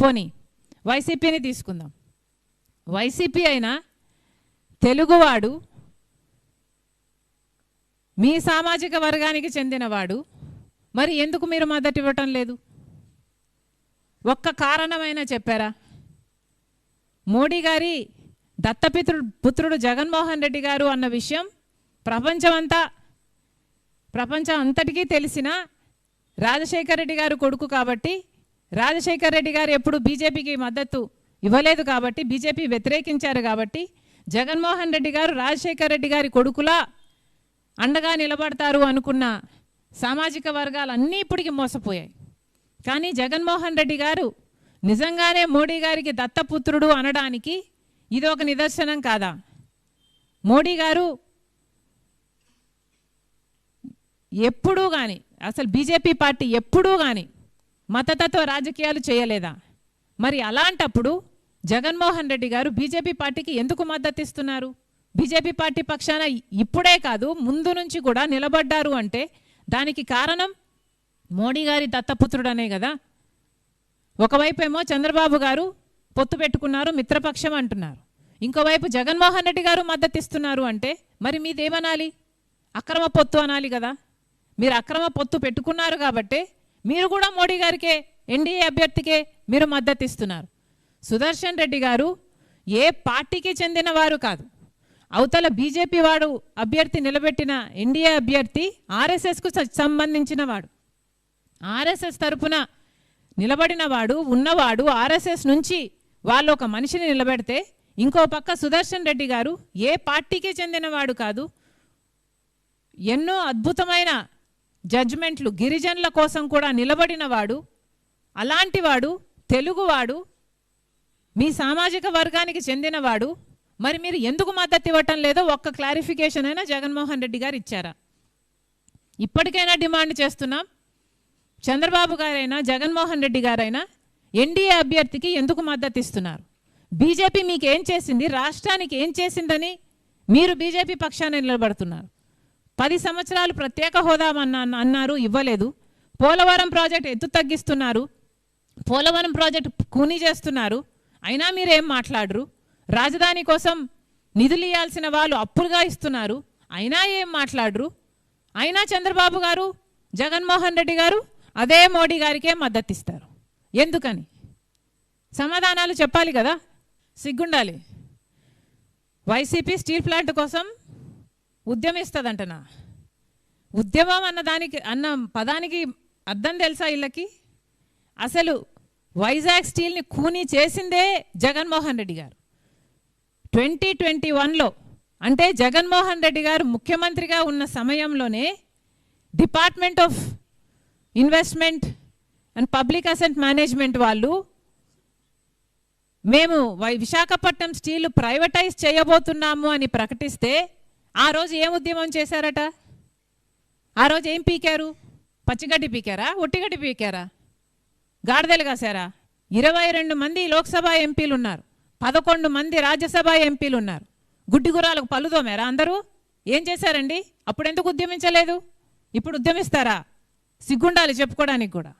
పోనీ వైసీపీని తీసుకుందాం. వైసీపీ అయినా తెలుగువాడు మీ సామాజిక వర్గానికి చెందినవాడు మరి ఎందుకు మీరు మద్దతు ఇవ్వటం లేదు? ఒక్క కారణమైనా చెప్పారా? మోడీ గారి దత్తపిత్రుడు పుత్రుడు జగన్మోహన్ రెడ్డి గారు అన్న విషయం ప్రపంచమంతా ప్రపంచం అంతటికీ తెలిసిన రాజశేఖర రెడ్డి గారు కొడుకు కాబట్టి రాజశేఖర్ రెడ్డి గారు ఎప్పుడు బీజేపీకి మద్దతు ఇవ్వలేదు కాబట్టి బీజేపీ వ్యతిరేకించారు కాబట్టి జగన్మోహన్ రెడ్డి గారు రాజశేఖర్ రెడ్డి గారి కొడుకులా అండగా నిలబడతారు అనుకున్న సామాజిక వర్గాలు అన్నీ ఇప్పటికి మోసపోయాయి. కానీ జగన్మోహన్ రెడ్డి గారు నిజంగానే మోడీ గారికి దత్తపుత్రుడు అనడానికి ఇది ఒక నిదర్శనం కాదా? మోడీ గారు ఎప్పుడూ కానీ అసలు బీజేపీ పార్టీ ఎప్పుడూ కానీ మతతత్వ రాజకీయాలు చేయలేదా? మరి అలాంటప్పుడు జగన్మోహన్ రెడ్డి గారు బీజేపీ పార్టీకి ఎందుకు మద్దతు ఇస్తున్నారు బీజేపీ పార్టీ పక్షాన ఇప్పుడే కాదు ముందు నుంచి కూడా నిలబడ్డారు అంటే దానికి కారణం మోడీ గారి దత్తపుత్రుడనే కదా. ఒకవైపు ఏమో చంద్రబాబు గారు పొత్తు పెట్టుకున్నారు మిత్రపక్షం అంటున్నారు. ఇంకోవైపు జగన్మోహన్ రెడ్డి గారు మద్దతు ఇస్తున్నారు అంటే మరి మీదేమనాలి? అక్రమ పొత్తు అనాలి కదా. మీరు అక్రమ పొత్తు పెట్టుకున్నారు కాబట్టే మీరు కూడా మోడీ గారికే ఎన్డీఏ అభ్యర్థికే మీరు మద్దతు ఇస్తున్నారు సుదర్శన్ రెడ్డి గారు ఏ పార్టీకి చెందిన వారు కాదు. అవతల బీజేపీ వాడు అభ్యర్థి నిలబెట్టిన ఎన్డీఏ అభ్యర్థి ఆర్ఎస్ఎస్కు సంబంధించిన వాడు. ఆర్ఎస్ఎస్ తరపున నిలబడిన వాడు ఉన్నవాడు ఆర్ఎస్ఎస్ నుంచి వాళ్ళు ఒక మనిషిని నిలబెడితే ఇంకో పక్క సుదర్శన్ రెడ్డి గారు ఏ పార్టీకి చెందినవాడు కాదు. ఎన్నో అద్భుతమైన జడ్జ్మెంట్లు గిరిజనుల కోసం కూడా నిలబడినవాడు అలాంటివాడు తెలుగువాడు మీ సామాజిక వర్గానికి చెందినవాడు మరి మీరు ఎందుకు మద్దతు ఇవ్వటం లేదో ఒక్క క్లారిఫికేషన్ అయినా జగన్మోహన్ రెడ్డి గారు ఇచ్చారా? ఇప్పటికైనా డిమాండ్ చేస్తున్నాం. చంద్రబాబు గారైనా జగన్మోహన్ రెడ్డి గారైనా ఎన్డీఏ అభ్యర్థికి ఎందుకు మద్దతు ఇస్తున్నారు? బీజేపీ మీకు ఏం చేసింది? రాష్ట్రానికి ఏం చేసిందని మీరు బీజేపీ పక్షాన నిలబడుతున్నారు. పది సంవత్సరాలు ప్రత్యేక హోదా అన్నారు ఇవ్వలేదు. పోలవరం ప్రాజెక్ట్ ఎత్తు తగ్గిస్తున్నారు. పోలవరం ప్రాజెక్ట్ కూనీ చేస్తున్నారు. అయినా మీరేం మాట్లాడరు? రాజధాని కోసం నిధులు ఇవ్వాల్సిన వాళ్ళు అప్పులుగా ఇస్తున్నారు. అయినా ఏం మాట్లాడరు? అయినా చంద్రబాబు గారు జగన్మోహన్ రెడ్డి గారు అదే మోడీ గారికే మద్దతు ఇస్తారు ఎందుకని? సమాధానాలు చెప్పాలి కదా? సిగ్గుండాలి. వైసీపీ స్టీల్ ప్లాంట్ కోసం ఉద్యమిస్తుందంటనా? ఉద్యమం అన్న దానికి అన్న పదానికి అర్థం తెలుసా వీళ్ళకి? అసలు వైజాగ్ స్టీల్ని కూనీ చేసిందే జగన్మోహన్ రెడ్డి గారు. ట్వంటీ ట్వంటీ వన్లో అంటే జగన్మోహన్ రెడ్డి గారు ముఖ్యమంత్రిగా ఉన్న సమయంలోనే department of investment and public asset management వాళ్ళు మేము వై విశాఖపట్నం స్టీల్ ప్రైవేటైజ్ చేయబోతున్నాము అని ప్రకటిస్తే ఆ రోజు ఏం ఉద్యమం చేశారట? ఆ రోజు ఏం పీకారు? పచ్చిగడ్డి పీకారా? ఒట్టిగడ్డి పీకారా? గాడిదలు కాశారా? ఇరవై రెండు మంది లోక్సభ ఎంపీలు ఉన్నారు. పదకొండు మంది రాజ్యసభ ఎంపీలు ఉన్నారు. గుడ్డి గుర్రాలకు అందరూ? ఏం చేశారండి? అప్పుడు ఎందుకు ఉద్యమించలేదు? ఇప్పుడు ఉద్యమిస్తారా? సిగ్గుండాలి చెప్పుకోవడానికి కూడా.